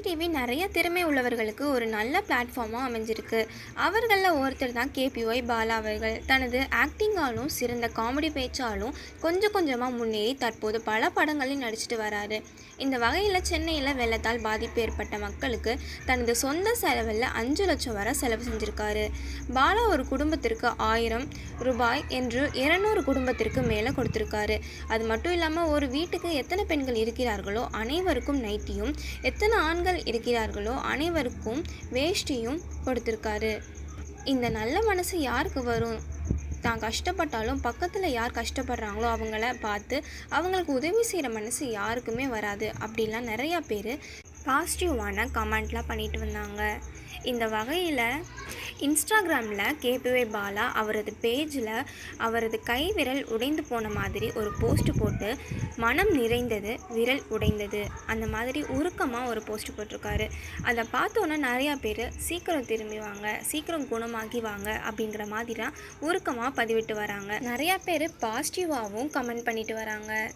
Vijay TV நிறைய திறமை உள்ளவர்களுக்கு ஒரு நல்ல பிளாட்ஃபார்மாக அமைஞ்சிருக்கு. அவர்களில் ஒருத்தர் தான் கேபிஒய் பாலா அவர்கள். தனது ஆக்டிங்காலும் சிறந்த காமெடி பேச்சாலும் கொஞ்சம் கொஞ்சமாக முன்னேறி தற்போது பல படங்களில் நடிச்சிட்டு வராரு. இந்த வகையில் சென்னையில் வெள்ளத்தால் பாதிப்பு ஏற்பட்ட மக்களுக்கு தனது சொந்த செலவில் அஞ்சு லட்சம் வரை செலவு செஞ்சுருக்காரு. பாலா ஒரு குடும்பத்திற்கு ஆயிரம் ரூபாய் என்று இருநூறு குடும்பத்திற்கு மேலே கொடுத்துருக்காரு. அது மட்டும் இல்லாமல் ஒரு வீட்டுக்கு எத்தனை பெண்கள் இருக்கிறார்களோ அனைவருக்கும் நைட்டியும் எத்தனை ஆண்கள் இருக்கிறார்களோ அனைவருக்கும் வேஷ்டியும் கொடுத்துருக்காரு. இந்த நல்ல மனசு யாருக்கு வரும்? தான் கஷ்டப்பட்டாலும் பக்கத்தில் யார் கஷ்டப்படுறாங்களோ அவங்கள பார்த்து அவங்களுக்கு உதவி செய்கிற மனசு யாருக்குமே வராது. அப்படிலாம் நிறையா பேர் பாசிட்டிவான கமெண்ட்லாம் பண்ணிட்டு வந்தாங்க. இந்த வகையில் இன்ஸ்டாகிராமில் கேபிஒய் பாலா அவரது பேஜில் அவரது கை விரல் உடைந்து போன மாதிரி ஒரு போஸ்ட் போட்டு மனம் நிறைந்தது விரல் உடைந்தது. அந்த மாதிரி உருக்கமாக ஒரு போஸ்ட் போட்டிருக்காரு. அதை பார்த்தோன்னே நிறையா பேர் சீக்கிரம் திரும்பி வாங்க சீக்கிரம் குணமாகி வாங்க அப்படிங்கிற மாதிரிலாம் உருக்கமாக பதிவிட்டு வராங்க. நிறையா பேர் பாசிட்டிவாகவும் கமெண்ட் பண்ணிட்டு வராங்க.